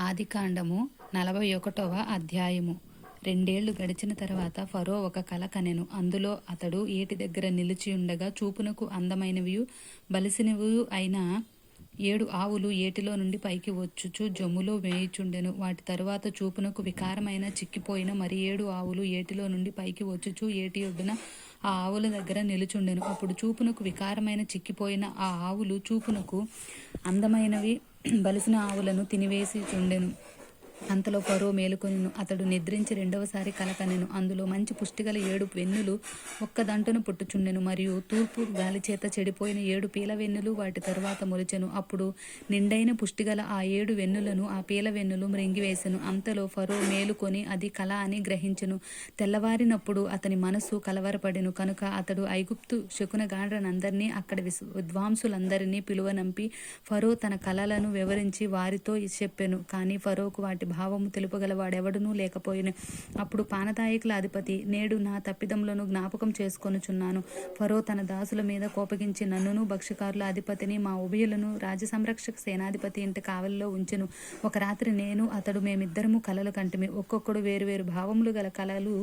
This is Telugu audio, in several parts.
ఆదికాండము నలభై ఒకటవ అధ్యాయము. రెండేళ్ళు గడిచిన తర్వాత ఫరో ఒక కల కనెను. అందులో అతడు ఏటి దగ్గర నిలిచి ఉండగా చూపునకు అందమైనవియు బలిసినవియు అయిన ఏడు ఆవులు ఏటిలో నుండి పైకి వచ్చుచు జమ్ములో వేయుచుండెను. వాటి తరువాత చూపునకు వికారమైన చిక్కిపోయిన మరి ఏడు ఆవులు ఏటిలో నుండి పైకి వచ్చుచు ఏటి ఒడ్డున ఆ ఆవుల దగ్గర నిలుచుండెను. అప్పుడు చూపునకు వికారమైన చిక్కిపోయిన ఆ ఆవులు చూపునకు అందమైనవి బలిసిన ఆవులను తినివేసి చుండెను. అంతలో ఫరో మేలుకొనిను. అతడు నిద్రించి రెండవసారి కలకనెను. అందులో మంచి పుష్టిగల ఏడు వెన్నులు ఒక్కదంటున పుట్టుచుండెను. మరియు తూర్పు గాలి చేత చెడిపోయిన ఏడు పీల వెన్నులు వాటి తరువాత మొలిచెను. అప్పుడు నిండైన పుష్టిగల ఆ ఏడు వెన్నులను ఆ పీల వెన్నులు మృంగివేసెను. అంతలో ఫరో మేలుకొని అది కళ అని గ్రహించెను. తెల్లవారినప్పుడు అతని మనస్సు కలవరపడెను. కనుక అతడు ఐగుప్తు శకునగాండ్రనందరినీ అక్కడ విస్- విద్వాంసులందరినీ పిలువనంపి ఫరో తన కళలను వివరించి వారితో చెప్పెను. కానీ ఫరోకు వాటి భావము తెలుపగల లేకపోయిను. అప్పుడు పానదాయకుల అధిపతి నేడు నా తప్పిదంలోను జ్ఞాపకం చేసుకొనుచున్నాను. ఫరో తన దాసుల మీద కోపగించి నన్నును భక్ష్యకారుల అధిపతిని మా ఉభయులను రాజసంరక్షక సేనాధిపతి ఇంటి కావలిలో ఉంచెను. ఒక రాత్రి నేను అతడు మేమిద్దరము కలలు కంటిమి. ఒక్కొక్కడు వేరు వేరు భావములు గల కలలు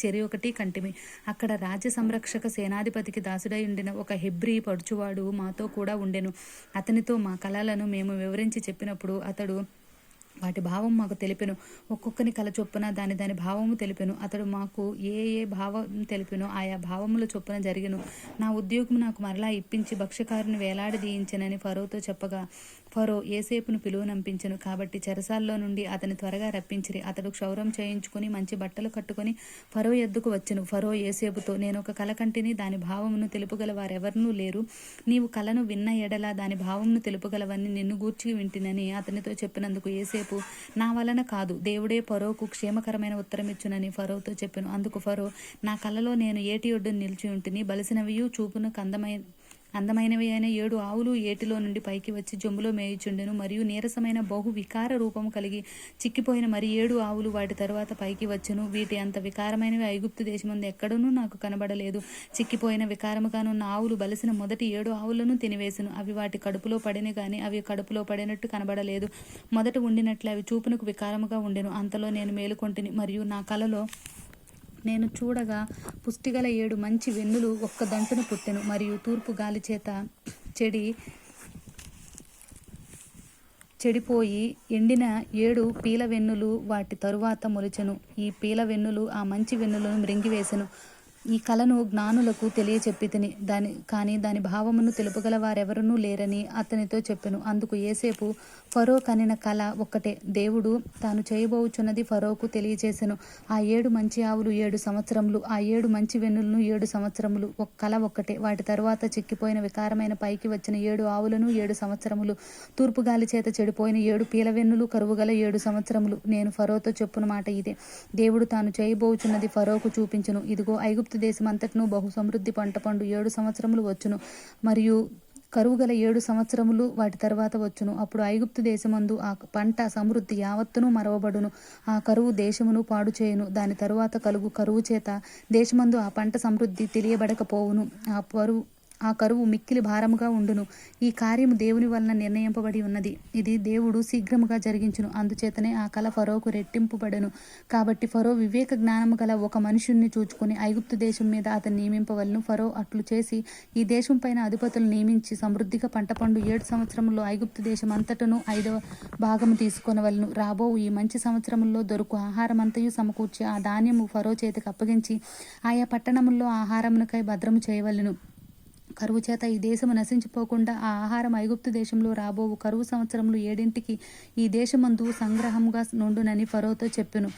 చెరి ఒకటి కంటిమి. అక్కడ రాజ్య సంరక్షక సేనాధిపతికి దాసుడై ఉండిన ఒక హెబ్రీ పడుచువాడు మాతో కూడా ఉండెను. అతనితో మా కళలను మేము వివరించి చెప్పినప్పుడు అతడు వాటి భావం మాకు తెలిపెను. ఒక్కొక్కని కల చొప్పున దాని దాని భావము తెలిపెను. అతడు మాకు ఏ ఏ భావం తెలిపెనో ఆయా భావముల చొప్పున జరిగెను. నా ఉద్యోగం నాకు మరలా ఇప్పించి భక్ష్యకారుని వేలాడదీయించనని ఫరోతో చెప్పగా ఫరో ఏసేపును పిలువనంపించను కాబట్టి చెరసాల్లో నుండి అతని త్వరగా రప్పించిరి. అతడు క్షౌరం చేయించుకుని మంచి బట్టలు కట్టుకొని ఫరో ఎద్దుకు వచ్చెను. ఫరో ఏసేపుతో నేను ఒక కల కంటిని దాని భావమును తెలుపుగల వారెవరనూ లేరు. నీవు కలను విన్న ఎడల దాని భావమును తెలుపుగలవని నిన్ను గూర్చి వింటినని అతనితో చెప్పినందుకు ఏసేపు నా వలన కాదు. దేవుడే ఫరోకు క్షేమకరమైన ఉత్తరం ఇచ్చునని ఫరోతో చెప్పాను. అందుకు ఫరో నా కలలో నేను ఏటి ఒడ్డును నిలిచి ఉంటిని బలిసినవియు చూపును కందమై అందమైనవి అయిన ఏడు ఆవులు ఏటిలో నుండి పైకి వచ్చి జమ్ములో మేయుచుండెను. మరియు నీరసమైన బహు వికార రూపము కలిగి చిక్కిపోయిన మరి ఏడు ఆవులు వాటి తరువాత పైకి వచ్చును. వీటి అంత వికారమైనవి ఐగుప్తు దేశమందు ఎక్కడనూ నాకు కనబడలేదు. చిక్కిపోయిన వికారముగానున్న ఆవులు బలసిన మొదటి ఏడు ఆవులను తినివేసును. అవి వాటి కడుపులో పడిన గాని అవి కడుపులో పడినట్టు కనబడలేదు. మొదట ఉండినట్లు అవి చూపునకు వికారముగా ఉండెను. అంతలో నేను మేలుకొంటిని. మరియు నా కలలో నేను చూడగా పుష్టిగల ఏడు మంచి వెన్నులు ఒక్క దంటును పుట్టెను మరియు తూర్పు గాలి చేత చెడి చెడిపోయి ఎండిన ఏడు పీల వెన్నులు వాటి తరువాత మొలిచెను. ఈ పీల వెన్నులు ఆ మంచి వెన్నులను మృంగివేసెను. ఈ కళను జ్ఞానులకు తెలియచెప్పి తిని దాని కానీ దాని భావమును తెలుపగల వారెవరనూ లేరని అతనితో చెప్పెను. అందుకు ఏసేపు ఫరో కనిన కళ ఒక్కటే. దేవుడు తాను చేయబోచున్నది ఫరోకు తెలియచేసెను. ఆ ఏడు మంచి ఆవులు ఏడు సంవత్సరములు ఆ ఏడు మంచి వెన్నులను ఏడు సంవత్సరములు ఒక కళ ఒక్కటే. వాటి తరువాత చిక్కిపోయిన వికారమైన పైకి వచ్చిన ఏడు ఆవులను ఏడు సంవత్సరములు తూర్పు గాలి చేత చెడిపోయిన ఏడు పీలవెన్నులు కరువుగల ఏడు సంవత్సరములు. నేను ఫరోతో చెప్పున మాట ఇదే. దేవుడు తాను చేయబోచున్నది ఫరోకు చూపించును. ఇదిగో ఐగుప్తు దేశం అంతటను బహు సమృద్ధి పంట పండు ఏడు సంవత్సరములు వచ్చును. మరియు కరువు గల ఏడు సంవత్సరములు వాటి తర్వాత వచ్చును. అప్పుడు ఐగుప్తు దేశమందు ఆ పంట సమృద్ధి యావత్తును మరవబడును. ఆ కరువు దేశమును పాడు చేయును. దాని తరువాత కలుగు కరువు చేత దేశమందు ఆ పంట సమృద్ధి తెలియబడకపోవును ఆ పరువు ఆ కరువు మిక్కిలి భారముగా ఉండును. ఈ కార్యము దేవుని వలన నిర్ణయింపబడి ఉన్నది. ఇది దేవుడు శీఘ్రముగా జరిగించును. అందుచేతనే ఆ కల ఫరోకు రెట్టింపుబడెను. కాబట్టి ఫరో వివేక జ్ఞానము గల ఒక మనుషుణ్ణి చూచుకొని ఐగుప్తు దేశం మీద అతను నియమింపవలను ఫరో అట్లు చేసి ఈ దేశం పైన అధిపతులు నియమించి సమృద్ధిగా పంట పండు ఏడు సంవత్సరంలో ఐగుప్తు దేశం అంతటను ఐదవ భాగము తీసుకొనవలను. రాబో ఈ మంచి సంవత్సరంలో దొరుకు ఆహారమంతయు సమకూర్చి ఆ ధాన్యము ఫరో చేతికి అప్పగించి ఆయా పట్టణముల్లో ఆహారమునకై భద్రము చేయవలెను. కరువు చేత ఈ దేశము నశించిపోకుండా ఆ ఆహారం ఐగుప్తు దేశంలో రాబోవు కరువు సంవత్సరంలో ఏడింటికి ఈ దేశమందు సంగ్రహంగా నుండునని ఫరోతో చెప్పెను.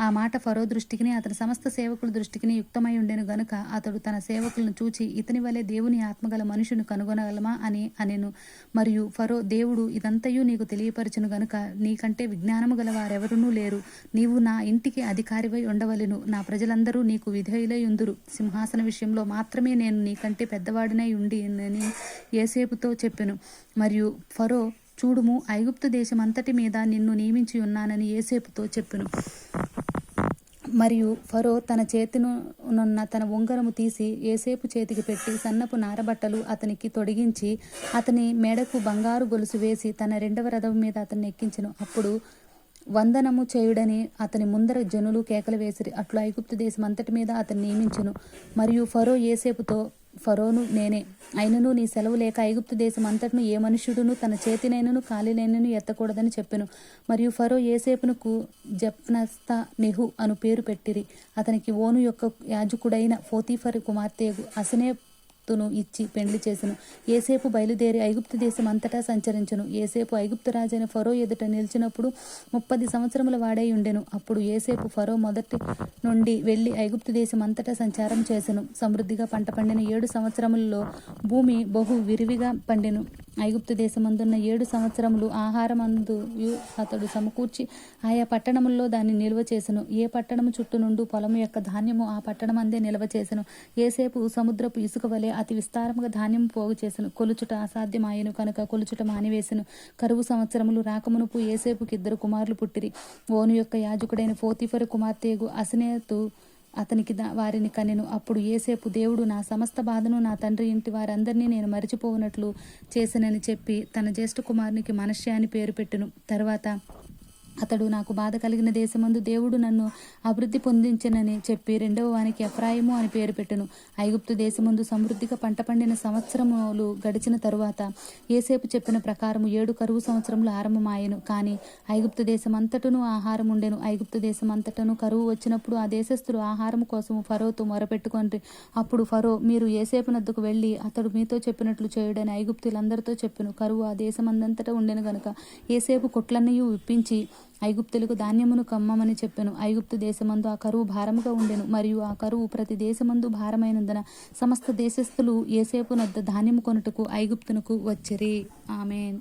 ఆ మాట ఫరో దృష్టికిని అతని సమస్త సేవకుల దృష్టికిని యుక్తమై ఉండెను గనుక అతడు తన సేవకులను చూచి ఇతని వలె దేవుని ఆత్మగల మనుషుని కనుగొనగలమా? అని అనెను. మరియు ఫరో దేవుడు ఇదంతయు నీకు తెలియపరచును గనుక నీకంటే విజ్ఞానము గల వారెవరునూ లేరు. నీవు నా ఇంటికి అధికారివై ఉండవలెను. నా ప్రజలందరూ నీకు విధేయులై ఉందురు సింహాసన విషయంలో మాత్రమే నేను నీకంటే పెద్దవాడినై ఉండి అని ఏసేపుతో చెప్పెను. మరియు ఫరో చూడుము ఐగుప్తు దేశమంతటి మీద నిన్ను నియమించి ఉన్నానని ఏసేపుతో చెప్పెను. మరియు ఫరో తన చేతినున్న తన ఉంగరము తీసి ఏసేపు చేతికి పెట్టి సన్నపు నారబట్టలు అతనికి తొడిగించి అతని మెడకు బంగారు గొలుసు వేసి తన రెండవ రథం మీద అతన్ని ఎక్కించను. అప్పుడు వందనము చేయుడని అతని ముందర జనులు కేకలు వేసిరి. అట్లు ఐగుప్తు దేశం అంతటి మీద అతన్ని నియమించును. మరియు ఫరో ఏసేపుతో ఫరోను నేనే. అయినను నీ సెలవు లేక ఐగుప్తు దేశం అంతటను ఏ మనుష్యుడును తన చేతినైనను కాలినైనను ఎత్తకూడదని చెప్పెను. మరియు ఫరో ఏసేపునకు జప్నస్తా నెహు అను పేరు పెట్టిరి. అతనికి ఓను యొక్క యాజకుడైన ఫోతీఫర్ కుమార్తెగు అసనే తును ఇచ్చి పెండ్లి చేసెను. ఏసేపు బయలుదేరి ఐగుప్తు దేశం అంతటా సంచరించెను. ఏసేపు ఐగుప్తు రాజైన ఫరో ఎదుట నిలిచినప్పుడు ముప్పది సంవత్సరముల వాడై ఉండెను. అప్పుడు ఏసేపు ఫరో మొదటి నుండి వెళ్ళి ఐగుప్తు దేశం అంతటా సంచారం చేసెను. సమృద్ధిగా పంట పండిన ఏడు సంవత్సరములలో భూమి బహు విరివిగా పండెను. ఐగుప్తు దేశమందున్న ఏడు సంవత్సరములు ఆహారమందు అతడు సమకూర్చి ఆయా పట్టణముల్లో దాన్ని నిల్వ చేసెను. ఏ పట్టణము చుట్టూ నుండి పొలము యొక్క ధాన్యము ఆ పట్టణమందే నిల్వ చేసెను. ఏసేపు సముద్రపు ఇసుక వలె అతి విస్తారముగా ధాన్యం పోగు చేసెను. కొలుచుట అసాధ్యమాయను కనుక కొలుచుట మానివేసెను. కరువు సంవత్సరములు రాకమునుపు ఏసేపుకి ఇద్దరు కుమారులు పుట్టిరి. ఓను యొక్క యాజకుడైన ఫోతిఫర్ కుమార్తెగు అసనేతు అతనికి వారిని కనెను అప్పుడు ఏసేపు దేవుడు నా సమస్త బాధను నా తండ్రి ఇంటి వారందరినీ నేను మరిచిపోవునట్లు చేసినని చెప్పి తన జ్యేష్ఠ కుమారునికి మనశ్శే అని పేరు పెట్టును. తర్వాత అతడు నాకు బాధ కలిగిన దేశమందు దేవుడు నన్ను అభివృద్ధి పొందించనని చెప్పి రెండవ వానికి ఎఫ్రాయిము అని పేరు పెట్టెను. ఐగుప్తు దేశమందు సమృద్ధిగా పంట పండిన సంవత్సరములు గడిచిన తరువాత ఏసేపు చెప్పిన ప్రకారము ఏడు కరువు సంవత్సరములు ఆరంభమాయను. కానీ ఐగుప్తు దేశం అంతటను ఆహారం ఉండెను. ఐగుప్తు దేశం అంతటను కరువు వచ్చినప్పుడు ఆ దేశస్థులు ఆహారం కోసం ఫరోతో మొరపెట్టుకొని అప్పుడు ఫరో మీరు ఏసేపు నద్దకు వెళ్ళి అతడు మీతో చెప్పినట్లు చేయుడని ఐగుప్తులందరితో చెప్పెను. కరువు ఆ దేశమందంతటా ఉండెను గనుక ఏసేపు కొట్లన్నయు విప్పించి ఐగుప్తులకు ధాన్యమును కమ్మమని చెప్పెను. ఐగుప్తు దేశమందు ఆ కరువు భారముగా ఉండెను. మరియు ఆ కరువు ప్రతి దేశమందు భారమైనందున సమస్త దేశస్థులు ఏసేపు నద్ద ధాన్యము కొనుటకు ఐగుప్తునకు వచ్చిరి. ఆమెన్.